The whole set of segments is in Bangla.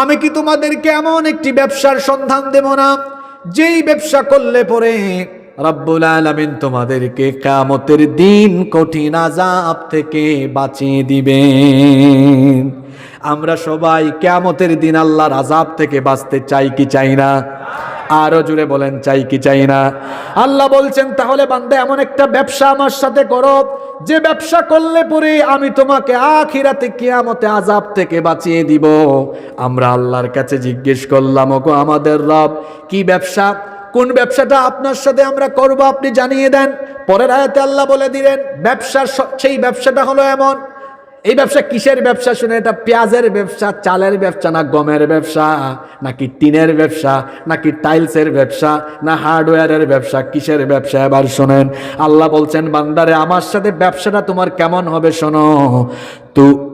আমি কি তোমাদেরকে এমন একটি ব্যবসার সন্ধান দেব না? যেই ব্যবসা করলে পরে রব্বুল আলমিন তোমাদেরকে কামতের দিন কঠিন আজাব থেকে বাঁচিয়ে দিবেন। আমরা সবাই কেমতের দিন আল্লাহর আজাব থেকে বাঁচতে চাই কি চাই না? আরও জুড়ে বলেন, চাই কি চাই না? আল্লাহ বলছেন, তাহলে বান্দা, এমন একটা ব্যবসা আমার সাথে করো। যে ব্যবসা করলে পরে আমি তোমাকে আখিরাতে, কিয়ামতে আজাব থেকে বাঁচিয়ে দিব। আমরা আল্লাহর কাছে জিজ্ঞেস করলাম, ওগো আমাদের রব, কি ব্যবসা? কোন ব্যবসাটা আপনার সাথে আমরা করব, আপনি জানিয়ে দেন? পরের আয়াতে আল্লাহ বলে দিলেন, ব্যবসার সেই ব্যবসাটা হলো এমন এই ব্যবসা কিসের ব্যবসা শুনে এটা পেঁয়াজের ব্যবসা, চালের ব্যবসা, না গমের ব্যবসা, নাকি টিনের ব্যবসা, নাকি টাইলসের ব্যবসা, না হার্ডওয়্যারের ব্যবসা, কিসের ব্যবসা? এবার শোনেন, আল্লাহ বলছেন, বান্দারে, আমার সাথে ব্যবসাটা তোমার কেমন হবে শোনো? তু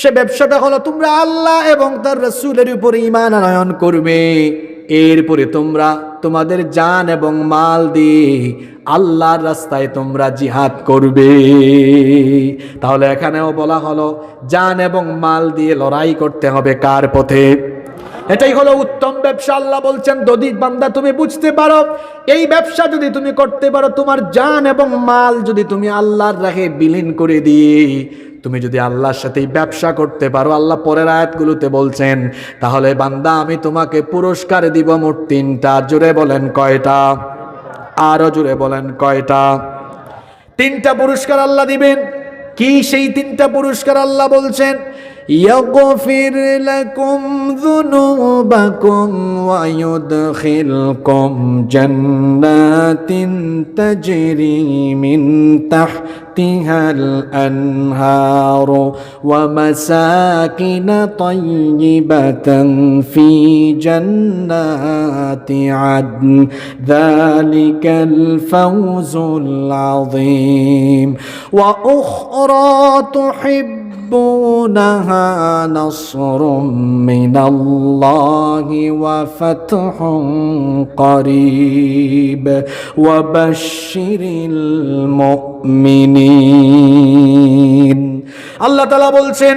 সে ব্যবসাটা হলো তোমরা আল্লাহ এবং তার রসুলের উপরে ইমান আনয়ন করবে। এরপরে তোমরা তোমাদের জান এবং মাল দিয়ে আল্লাহর রাস্তায় তোমরা জিহাদ করবে। তাহলে এখানেও বলা হলো, জান এবং মাল দিয়ে লড়াই করতে হবে কার পথে? এটাই হলো উত্তম ব্যবসা, আল্লাহ বলছেন যদি বান্দা তুমি বুঝতে পারো, এই ব্যবসা যদি তুমি করতে পারো, তোমার জান এবং মাল যদি তুমি আল্লাহর রাহে বিলীন করে দিয়ে তুমি যদি আল্লাহর সাথে ব্যবসা করতে পারো, আল্লাহ পরের আয়াতগুলোতে বলছেন, তাহলে বান্দা, আমি তোমাকে পুরস্কার দিব মোট তিনটা। জুড়ে বলেন কয়টা? আরও জুড়ে বলেন কয়টা? তিনটা পুরস্কার আল্লাহ দিবেন। কি সেই তিনটা পুরস্কার আল্লাহ বলছেন? يغفر لكم ذنوبكم ويدخلكم جنات تجري من تحتها الأنهار ومساكن طيبة في جنات عدن. ذلك الفوز العظيم. وأخرى تحبونها نصر من الله وفتح قريب وبشر المؤمنين আল্লাহ তালা বলছেন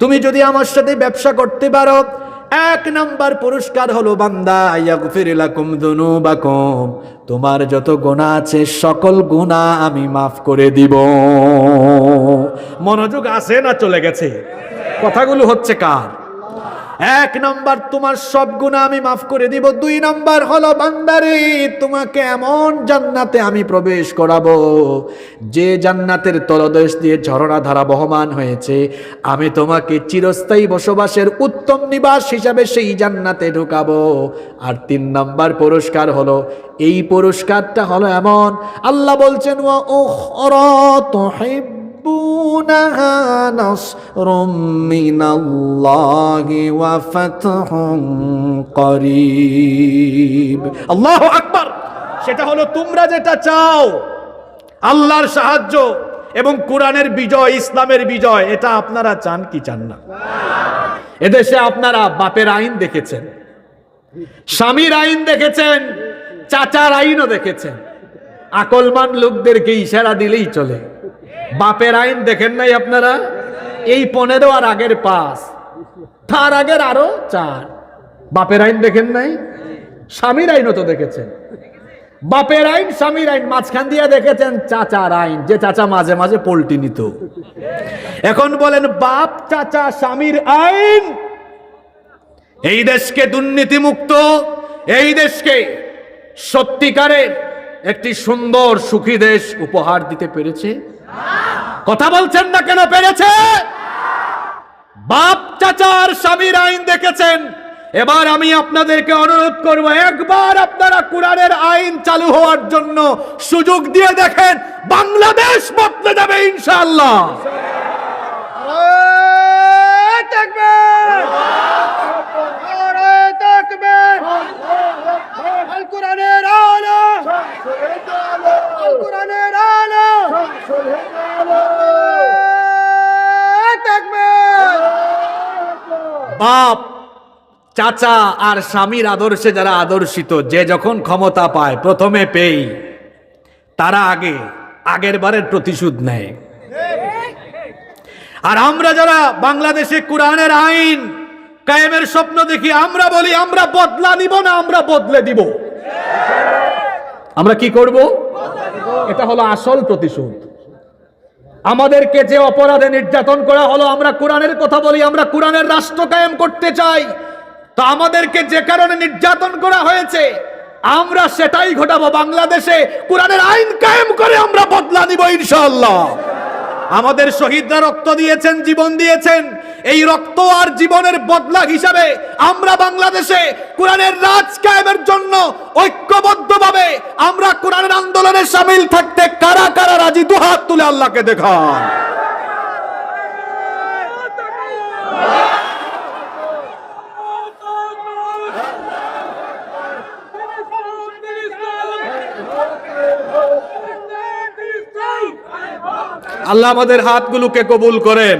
তুমি যদি আমার সাথে ব্যবসা করতে পারো এক নাম্বার পুরস্কার হলো, বান্দা, ইয়াগফির লাকুম যুনুবাকুম তোমার যত গোনা আছে, সকল গুনাহ আমি মাফ করে দিব। মনোযোগ আছে না চলে গেছে? কথাগুলো হচ্ছে কার? এক নম্বর, তোমার সব গুণা আমি মাফ করে দিব। দুই নম্বর হলো, বান্দারে, তোমাকে এমন জান্নাতে আমি প্রবেশ করাবো, যে জান্নাতের তলদেশ দিয়ে ঝরনা ধারা বহমান হয়েছে। আমি তোমাকে চিরস্থায়ী বসবাসের উত্তম নিবাস হিসাবে সেই জান্নাতে ঢুকাবো। আর তিন নম্বর পুরস্কার হলো, এই পুরস্কারটা হলো এমন, আল্লাহ বলছেন ও ওহ يحبونها نصر من الله وفتح قريب আল্লাহ আকবার সেটা হলো তোমরা যেটা চাও আল্লাহর সাহায্য এবং কোরআনের বিজয় ইসলামের বিজয় এটা আপনারা চান কি চান না এদেশে আপনারা বাপের আইন দেখেছেন স্বামীর আইন দেখেছেন চাচার আইনও দেখেছেন আকলমান লোকদেরকে ইশারা দিলেই চলে বাপের আইন দেখেন নাই আপনারা? এই পনেরো আর আগের পাঁচ। তার আগের আরও চার। বাপের আইন দেখেন নাই? স্বামীর আইনও তো দেখেছেন। বাপের আইন, স্বামীর আইন, মাঝখান দিয়ে দেখেছেন চাচার আইন, যে চাচা মাঝে মাঝে পোল্টি নিত। এখন বলেন, বাপ, চাচা, স্বামীর আইন? এই দেশকে দুর্নীতিমুক্ত, এই দেশকে সত্যিকারের একটি সুন্দর সুখী দেশ উপহার দিতে পেরেছে। কথা বলছেন না কেন পেরেছে? বাপ চাচার স্বামীর আইন দেখেছেন। এবার আমি আপনাদেরকে অনুরোধ করব, একবার আপনারা কোরআনের আইন চালু হওয়ার জন্য সুযোগ দিয়ে দেখেন, বাংলাদেশ বদলে যাবে ইনশাআল্লাহ। বাপ, চাচা আর স্বামীর আদর্শে যারা আদর্শিত, যে যখন ক্ষমতা পায় প্রথমে পেই, তারা আগে, আগের বারের প্রতিশোধ নেয়। আর আমরা যারা বাংলাদেশে কোরআনের আইন কায়েমের স্বপ্ন দেখি, আমরা বলি, আমরা বদলা নিব না, আমরা বদলে দিব। আমরা কি করব? এটা হলো আসল প্রতিশোধ। আমাদেরকে যে অপরাধে নির্যাতন করা হলো, আমরা কোরআনের কথা বলি, আমরা কোরআনের রাষ্ট্র কায়েম করতে চাই। তো আমাদেরকে যে কারণে নির্যাতন করা হয়েছে, আমরা সেটাই ঘটাবো বাংলাদেশে। কোরআনের আইন কায়েম করে আমরা বদলা নিব ইনশাল্লাহ আমাদের শহীদরা রক্ত দিয়েছেন, জীবন দিয়েছেন। এই রক্ত আর জীবনের বদলা হিসাবে আমরা বাংলাদেশে কোরআনের রাজ কায়েমের জন্য ঐক্যবদ্ধভাবে আমরা কোরআনের আন্দোলনে সামিল থাকতে কারা কারা রাজি? দুহাত তুলে আল্লাহকে দেখান। আল্লাহ আমাদের হাতগুলোকে কবুল করেন।